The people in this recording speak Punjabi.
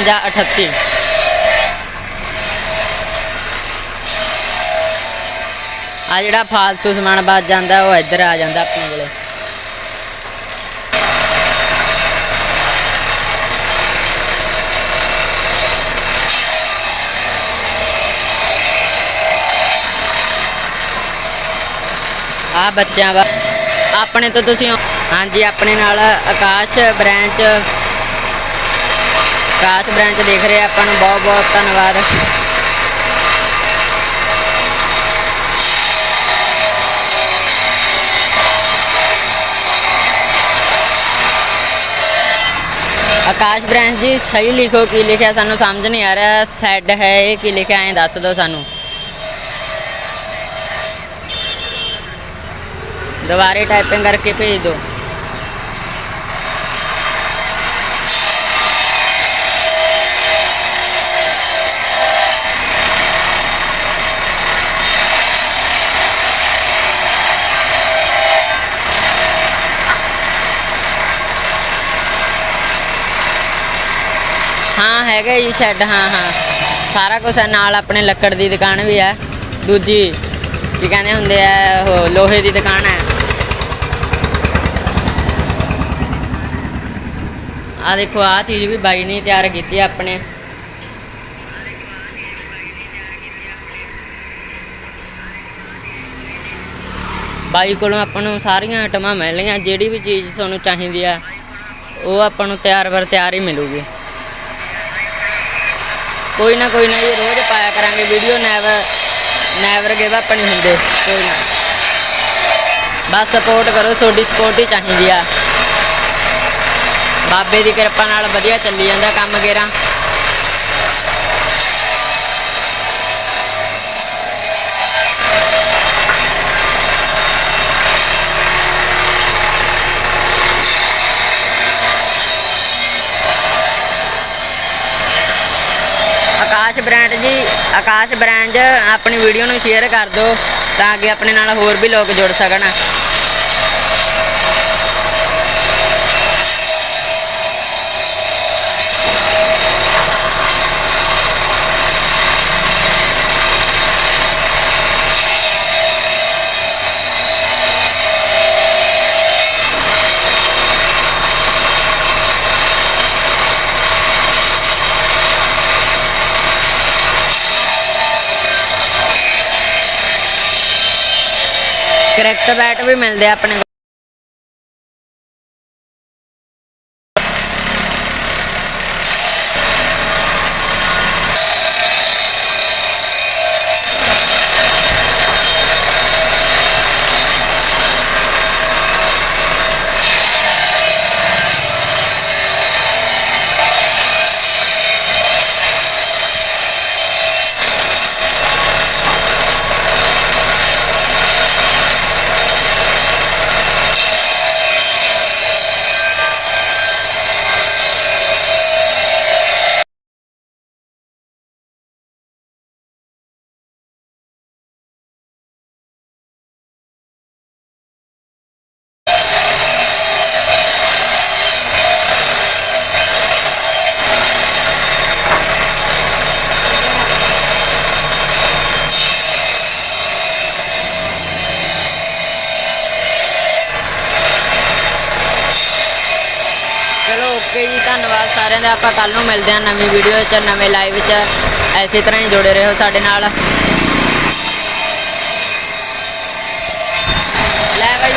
5838 ਆ ਜਿਹੜਾ ਫਾਲਤੂ ਸਮਾਨ ਬਚ ਜਾਂਦਾ, ਉਹ ਇੱਧਰ ਆ ਜਾਂਦਾ ਆਪਣੇ ਕੋਲੇ। ਆ ਬੱਚਿਆਂ ਵਾ ਆਪਣੇ ਤੋਂ ਤੁਸੀਂ ਹਾਂਜੀ, ਆਪਣੇ ਨਾਲ ਆਕਾਸ਼ ਬ੍ਰਾਂਚ ਆਕਾਸ਼ ਬ੍ਰਾਂਚ ਦੇਖ ਰਹੇ ਆਪਾਂ ਨੂੰ, ਬਹੁਤ ਬਹੁਤ ਧੰਨਵਾਦ। ਆਕਾਸ਼ ਬ੍ਰਾਂਚ ਜੀ, ਸਹੀ ਲਿਖੋ, ਕੀ ਲਿਖਿਆ ਸਾਨੂੰ ਸਮਝ ਨਹੀਂ ਆ ਰਿਹਾ, ਸੈਡ ਹੈ ਇਹ, ਕੀ ਲਿਖਿਆ, ਐਂ ਦੱਸ ਦਿਓ ਸਾਨੂੰ। ਦੁਬਾਰੇ ਟਾਈਪਿੰਗ ਕਰਕੇ ਭੇਜ ਦਿਓ। ਹਾਂ ਹੈਗਾ ਜੀ ਸ਼ੈੱਡ ਹਾਂ ਹਾਂ। ਸਾਰਾ ਕੁਝ ਹੈ ਨਾਲ ਆਪਣੇ ਲੱਕੜ ਦੀ ਦੁਕਾਨ ਵੀ ਹੈ ਦੂਜੀ, ਕੀ ਕਹਿੰਦੇ ਹੁੰਦੇ ਆ, ਉਹ ਲੋਹੇ ਦੀ ਦੁਕਾਨ ਹੈ ਆ ਦੇਖੋ ਆ ਚੀਜ਼ ਵੀ ਬਾਈ ਨੇ ਤਿਆਰ ਕੀਤੀ ਹੈ ਆਪਣੇ। ਬਾਈ ਕੋਲੋਂ ਆਪਾਂ ਨੂੰ ਸਾਰੀਆਂ ਆਈਟਮਾਂ ਮਿਲਣਗੀਆਂ ਜਿਹੜੀ ਵੀ ਚੀਜ਼ ਤੁਹਾਨੂੰ ਚਾਹੀਦੀ ਆ, ਉਹ ਆਪਾਂ ਨੂੰ ਤਿਆਰ ਵਰ ਤਿਆਰ ਹੀ ਮਿਲੂਗੀ। ਕੋਈ ਨਾ ਕੋਈ ਨਾ ਇਹ ਰੋਜ਼ ਪਾਇਆ ਕਰਾਂਗੇ video never never give up ਨਹੀਂ ਹੁੰਦੇ, ਕੋਈ ਨਾ। ਬਸ ਸਪੋਰਟ ਕਰੋ, ਤੁਹਾਡੀ ਸਪੋਰਟ ਹੀ ਚਾਹੀਦੀ ਆ। ਬਾਬੇ ਦੀ ਕਿਰਪਾ ਨਾਲ ਵਧੀਆ ਚੱਲੀ ਜਾਂਦਾ ਕੰਮ ਗੇਰਾ। ਆਕਾਸ਼ ਬ੍ਰਾਂਡ ਜੀ, ਆਕਾਸ਼ ਬ੍ਰਾਂਡ, ਆਪਣੀ ਵੀਡੀਓ ਨੂੰ ਸ਼ੇਅਰ ਕਰ ਦਿਓ ਤਾਂ ਕਿ ਆਪਣੇ ਨਾਲ ਹੋਰ ਵੀ ਲੋਕ ਜੁੜ ਸਕਣ। ਕਰੈਕਟ ਬੈਟ ਵੀ ਮਿਲਦੇ ਆ ਆਪਣੇ ਓਕੇ ਜੀ, ਧੰਨਵਾਦ ਸਾਰਿਆਂ ਦਾ। ਆਪਾਂ ਕੱਲ ਨੂੰ ਮਿਲਦੇ ਹਾਂ ਨਵੀਂ ਵੀਡੀਓ 'ਚ ਨਵੇਂ ਲਾਈਵ 'ਚ ਐਸੇ ਤਰ੍ਹਾਂ ਹੀ ਜੁੜੇ ਰਹੋ ਸਾਡੇ ਨਾਲ। ਲੈ ਭਾਈ